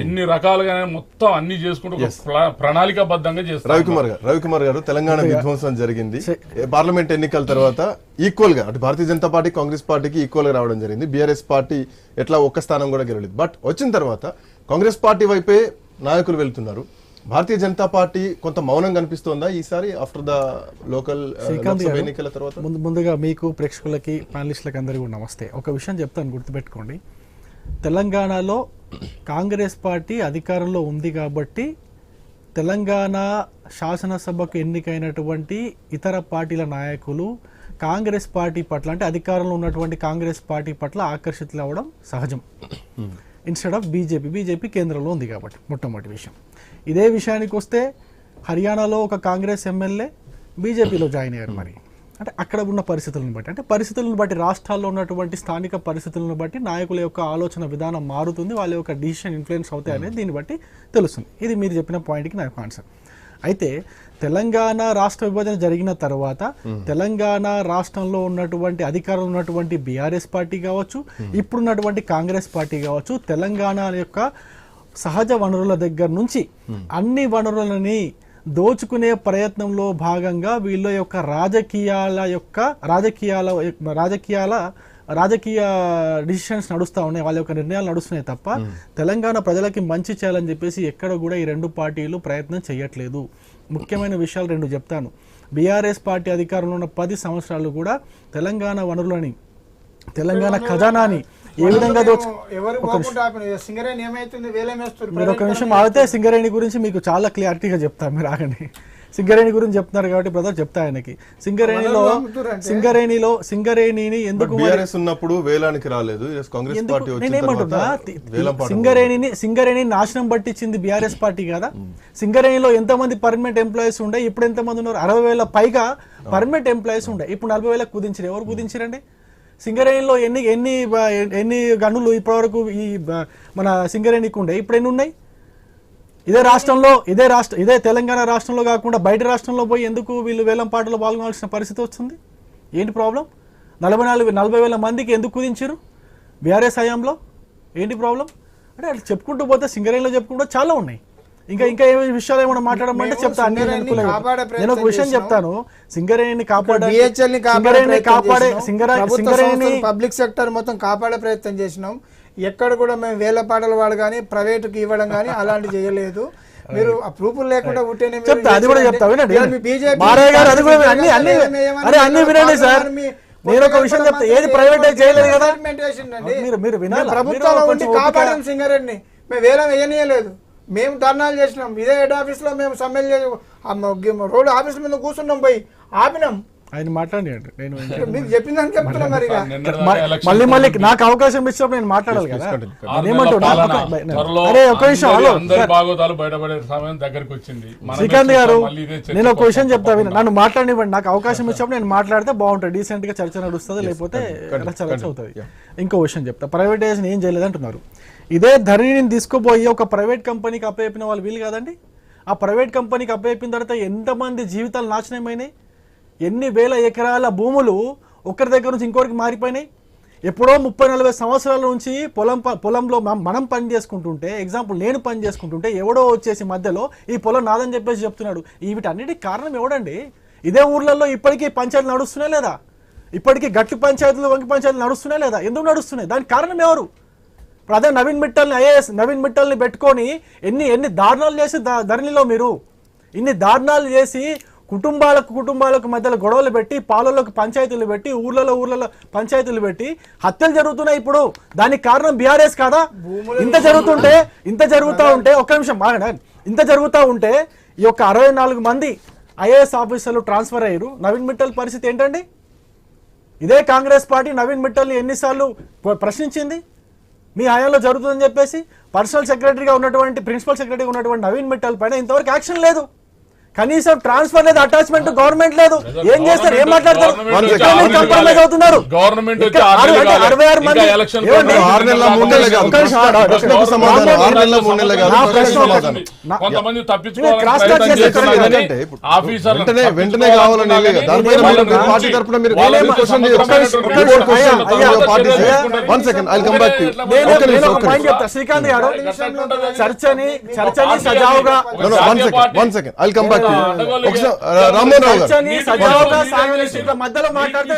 ఎన్ని రకాలుగా మొత్తం అన్ని చేసుకుంటూ ప్రణాళికాబద్ధంగా చేస్తారు రవికుమార్ గారు రవికుమార్ గారు తెలంగాణ విధ్వంసం జరిగింది. పార్లమెంట్ ఎన్నికల తర్వాత ఈక్వల్గా అటు భారతీయ జనతా పార్టీ కాంగ్రెస్ పార్టీకి ఈక్వల్గా రావడం జరిగింది. బీఆర్ఎస్ పార్టీ ఎట్లా ఒక్క స్థానం కూడా గెలవలేదు. బట్ వచ్చిన తర్వాత కాంగ్రెస్ పార్టీ వైపే నాయకులు వెళ్తున్నారు. భారతీయ జనతా పార్టీ కొంత మౌనం కనిపిస్తోందా ఈసారి ఆఫ్టర్ ద లోకల్ ఎన్నికల తర్వాత? ముందు ముందుగా మీకు ప్రేక్షకులకి ప్యానలిస్టులకి అందరికీ కూడా నమస్తే. ఒక విషయం చెప్తాను గుర్తుపెట్టుకోండి. తెలంగాణలో కాంగ్రెస్ పార్టీ అధికారంలో ఉంది కాబట్టి తెలంగాణ శాసనసభకు ఎన్నికైనటువంటి ఇతర పార్టీల నాయకులు కాంగ్రెస్ పార్టీ పట్ల అంటే అధికారంలో ఉన్నటువంటి కాంగ్రెస్ పార్టీ పట్ల ఆకర్షితులు అవ్వడం సహజం. ఇన్స్టెడ్ ఆఫ్ బీజేపీ బీజేపీ కేంద్రంలో ఉంది కాబట్టి మొట్టమొదటి విషయం. ఇదే విషయానికి వస్తే హర్యానాలో ఒక కాంగ్రెస్ ఎమ్మెల్యే బీజేపీలో జాయిన్ అయ్యారు మరి. అంటే అక్కడ ఉన్న పరిస్థితులను బట్టి. అంటే పరిస్థితులను బట్టి రాష్ట్రాల్లో ఉన్నటువంటి స్థానిక పరిస్థితులను బట్టి నాయకుల యొక్క ఆలోచన విధానం మారుతుంది వాళ్ళ యొక్క డిసిషన్ ఇన్ఫ్లుయెన్స్ అవుతాయి అనేది దీన్ని బట్టి తెలుస్తుంది. ఇది మీరు చెప్పిన పాయింట్కి నాకు ఆన్సర్ అయితే తెలంగాణ రాష్ట్ర విభజన జరిగిన తర్వాత తెలంగాణ రాష్ట్రంలో ఉన్నటువంటి అధికారంలో ఉన్నటువంటి బీఆర్ఎస్ పార్టీ కావచ్చు ఇప్పుడున్నటువంటి కాంగ్రెస్ పార్టీ కావచ్చు తెలంగాణ యొక్క సహజ వనరుల దగ్గర నుంచి అన్ని వనరులని దోచుకునే ప్రయత్నంలో భాగంగా వీళ్ళ యొక్క రాజకీయాల యొక్క రాజకీయాల రాజకీయాల రాజకీయ డిసిషన్స్ నడుస్తూ ఉన్నాయి. వాళ్ళ యొక్క నిర్ణయాలు నడుస్తున్నాయి తప్ప తెలంగాణ ప్రజలకి మంచి చేయాలని చెప్పేసి ఎక్కడ కూడా ఈ రెండు పార్టీలు ప్రయత్నం చేయట్లేదు. ముఖ్యమైన విషయాలు రెండు చెప్తాను. బీఆర్ఎస్ పార్టీ అధికారంలో ఉన్న పది సంవత్సరాలు కూడా తెలంగాణ వనరులని తెలంగాణ ఖజానాని ఏ విధంగా మీరు ఒక నిమిషం ఆగితే సింగరేణి గురించి మీకు చాలా క్లారిటీగా చెప్తాను మీరు ఆగండి. సింగరేణి గురించి చెప్తున్నారు కాబట్టి బ్రదర్ చెప్తా ఆయనకి. సింగరేణిలో? సింగరేణిలో సింగరేణిని ఎందుకు ఉన్నప్పుడు వేలానికి రాలేదు. కాంగ్రెస్ పార్టీ సింగరేణిని సింగరేణి నాశనం పట్టించింది బీఆర్ఎస్ పార్టీ కదా. సింగరేణిలో ఎంతమంది పర్మనెంట్ ఎంప్లాయీస్ ఉండే? ఇప్పుడు ఎంతమంది ఉన్నారు? అరవై వేల పైగా పర్మనెంట్ ఎంప్లాయీస్ ఉండే. ఇప్పుడు నలభై వేలకు కుదించారు ఎవరు కుదించారండి సింగరేణిలో ఎన్ని ఎన్ని ఎన్ని గనులు ఇప్పటివరకు ఈ మన సింగరేణికి ఉండే? ఇప్పుడు ఎన్ని ఉన్నాయి? ఇదే రాష్ట్రంలో ఇదే రాష్ట్ర ఇదే తెలంగాణ రాష్ట్రంలో కాకుండా బయట రాష్ట్రంలో పోయి ఎందుకు వీళ్ళు వేలం పాటలో పాల్గొనాల్సిన పరిస్థితి వస్తుంది? ఏంటి ప్రాబ్లం? నలభై నాలుగు నలభై వేల మందికి ఎందుకు కుదించారు బీఆర్ఎస్ హయాంలో? ఏంటి ప్రాబ్లం? అంటే అట్లా చెప్పుకుంటూ పోతే సింగరేణిలో చెప్పుకుంటూ చాలా ఉన్నాయి. ఇంకా ఇంకా ఏ విషయాలు ఏమైనా మాట్లాడమంటే చెప్తా అన్ని సింగరేణిని నేను ఒక విషయం చెప్తాను. సింగరేణిని కాపాడే కాపాడే సింగరేణిని ప్రభుత్వ సింగరేణి పబ్లిక్ సెక్టర్ మొత్తం కాపాడే ప్రయత్నం చేసినాం. ఎక్కడ కూడా మేము వేల పాటలు వాడు కానీ ప్రైవేటుకి ఇవ్వడం కానీ అలాంటి చేయలేదు. మీరు ఆ ప్రూఫ్లు లేకుండా ఉంటేనే మీరు చెప్తా అది కూడా చెప్తా వినండి అది కూడా అన్ని అన్ని ఏమని అరే అన్ని వినండి సార్. నేను ఒక విషయం చెప్తా ఏది ప్రైవేటైజ్ చేయలేదు కదా. మీరు మీరు వినాలా? మేము ప్రభుత్వంలో మీరు ఉండి కొంచెం ఓపిక- కాపాడాం సింగరెడ్డిని మేము వేలం వేయనీయలేదు. మేము ధర్నాలు చేసినాం. ఇదే హెడ్ ఆఫీస్లో మేము సమ్మెలు రోడ్డు ఆఫీస్ మీద కూర్చున్నాం పోయి. ఆపినాం. ఆయన మాట్లాడియండి నేను మీకు చెప్పిందని చెప్తున్నాం మరి మళ్ళీ మళ్ళీ నాకు అవకాశం ఇచ్చినప్పుడు నేను మాట్లాడాలి కదా? అరే ఒక హలో. భాగోతాలు బయటపడే సమయం దగ్గరికి వచ్చింది. శ్రీకాంత్ గారు నేను ఒక విషయం వస్తాం చెప్తా. నన్ను మాట్లాడివ్వండి నాకు అవకాశం ఇచ్చినప్పుడు నేను మాట్లాడితే బాగుంటుంది. డీసెంట్గా చర్చ నడుస్తుంది. లేకపోతే రచ్చ అవుతుంది. ఇంకో విషయం చెప్తా. ప్రైవేటైజేషన్ ఏం చేయలేదు అంటున్నారు ఇదే ధరణిని తీసుకుపోయి ఒక ప్రైవేట్ కంపెనీకి అప్పచెప్పిన వాళ్ళు వీలు కాదండి. ఆ ప్రైవేట్ కంపెనీకి అప్పచెప్పిన తర్వాత ఎంతమంది జీవితాలు నాశనమైనాయి? ఎన్ని వేల ఎకరాల భూములు ఒకరి దగ్గర నుంచి ఇంకొకరికి మారిపోయినాయి? ఎప్పుడో ముప్పై నలభై సంవత్సరాల నుంచి పొలం ప- పొలంలో మనం పని చేసుకుంటుంటే ఎగ్జాంపుల్ నేను పని చేసుకుంటుంటే ఎవడో వచ్చేసి మధ్యలో ఈ పొలం నాదని చెప్పేసి చెప్తున్నాడు. ఈ వీటన్నిటికి కారణం ఎవడండి? ఇదే ఊర్లలో ఇప్పటికీ పంచాయతీలు నడుస్తున్నాయి లేదా? ఇప్పటికీ గట్టి పంచాయతీలు వంకి పంచాయతీలు నడుస్తున్నాయి లేదా? ఎందుకు నడుస్తున్నాయి? దానికి కారణం ఎవరు? ఇప్పుడు అదే నవీన్ మిట్టల్ని ఐఏఎస్ నవీన్ మిట్టల్ని పెట్టుకొని ఎన్ని ఎన్ని దారుణాలు చేసి ధరణిలో మీరు? ఇన్ని దారుణాలు చేసి కుటుంబాలకు కుటుంబాలకు మధ్యలో గొడవలు పెట్టి పాలలకు పంచాయతీలు పెట్టి ఊర్లలో ఊర్లలో పంచాయతీలు పెట్టి హత్యలు జరుగుతున్నాయి ఇప్పుడు. దానికి కారణం బీఆర్ఎస్ కాదా? ఇంత జరుగుతుంటే ఇంత జరుగుతూ ఉంటే ఒక్క నిమిషం ఆగండి. ఇంత జరుగుతూ ఉంటే ఈ యొక్క అరవై నాలుగు మంది ఐఏఎస్ ఆఫీసర్లు ట్రాన్స్ఫర్ అయ్యారు. నవీన్ మిట్టల్ పరిస్థితి ఏంటండి? ఇదే కాంగ్రెస్ పార్టీ నవీన్ మిట్టల్ని ఎన్నిసార్లు ప్ర- ప్రశ్నించింది? మీ హయాంలో జరుగుతుందని చెప్పేసి పర్సనల్ సెక్రటరీగా ఉన్నటువంటి ప్రిన్సిపల్ సెక్రటరీగా ఉన్నటువంటి నవీన్ మిట్టల్ పైన ఇంతవరకు యాక్షన్ లేదు. కనీసం ట్రాన్స్ఫర్ లేదు అటాచ్మెంట్ గవర్నమెంట్ లేదు. ఏం చేస్తారు? ఏం మాట్లాడతారు? compromise అవుతున్నారు? గవర్నమెంట్ అరవై ఆరు. మంది వెంటనే కావాలని మీరు పార్టీ శ్రీకాంత్ గారు చర్చని చర్చని చర్చని సజావుగా రామ్మోహన్ రావు గారు. మధ్యలో మాట్లాడితే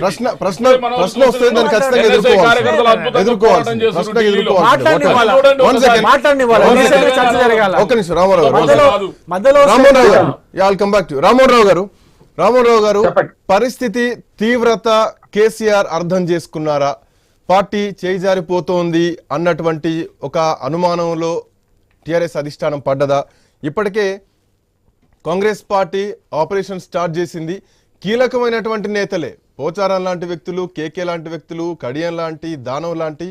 ప్రశ్న ప్రశ్న ప్రశ్న వస్తే దాన్ని ఖచ్చితంగా ఎదుర్కోవాలి ఎదుర్కోవాలి ప్రశ్న ఎదుర్కోవాలి ఒక్క నిమిషం Ramarao garu Rammohan Rao garu I'll come back to Rammohan Rao garu Rammohan Rao గారు పరిస్థితి తీవ్రత కేసీఆర్ అర్థం చేసుకున్నారా? పార్టీ చేయిజారిపోతోంది అన్నటువంటి ఒక అనుమానంలో టీఆర్ఎస్ అధిష్టానం పడ్డదా? ఇప్పటికే కాంగ్రెస్ పార్టీ ఆపరేషన్ స్టార్ట్ చేసింది. కీలకమైనటువంటి నేతలే పోచారం లాంటి వ్యక్తులు కేకే లాంటి వ్యక్తులు కడియం లాంటి దానవ్ లాంటి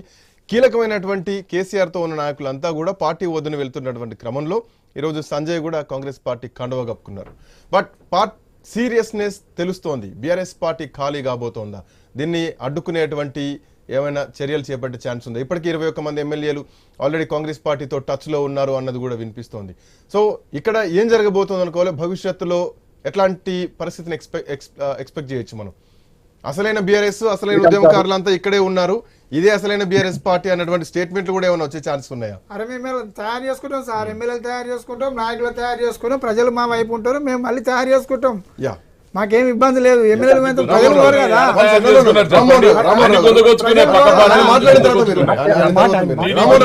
కీలకమైనటువంటి కేసీఆర్తో ఉన్న నాయకులంతా కూడా పార్టీ వద్దని వెళ్తున్నటువంటి క్రమంలో ఈరోజు సంజయ్ కూడా కాంగ్రెస్ పార్టీ కండువ కప్పుకున్నారు. బట్ పార్ట్ సీరియస్నెస్ తెలుస్తోంది. బీఆర్ఎస్ పార్టీ ఖాళీ కాబోతోందా? దీన్ని అడ్డుకునేటువంటి ఏమైనా చర్యలు చేపట్టే ఛాన్స్ ఉందా? ఇప్పటికీ ఇరవై ఒక్క మంది ఎమ్మెల్యేలు ఆల్రెడీ కాంగ్రెస్ పార్టీతో టచ్లో ఉన్నారు అన్నది కూడా వినిపిస్తోంది. సో ఇక్కడ ఏం జరగబోతోంది అనుకోవాలి? భవిష్యత్తులో ఎట్లాంటి పరిస్థితిని ఎక్స్పెక్ట్ ఎక్స్పెక్ట్ చేయొచ్చు మనం? అసలైన బీఆర్ఎస్ అసలైన ఉద్యమకారులంతా ఇక్కడే ఉన్నారు. ఇదే అసలైన బీఆర్ఎస్ పార్టీ అన్నటువంటి స్టేట్మెంట్లు కూడా ఏమైనా వచ్చే ఛాన్స్ ఉన్నాయా? అరే మేము తయారు చేసుకుంటాం సార్. ఎమ్మెల్యేలు తయారు చేసుకుంటాం నాయకులు తయారు చేసుకుంటాం ప్రజలు మా వైపు ఉంటారు మేము మళ్ళీ తయారు చేసుకుంటాం. యా. మాకేం ఇబ్బంది లేదు ఎమ్మెల్యేలు మేము ప్రజలు కోరు కదా మాట్లాడిన తర్వాత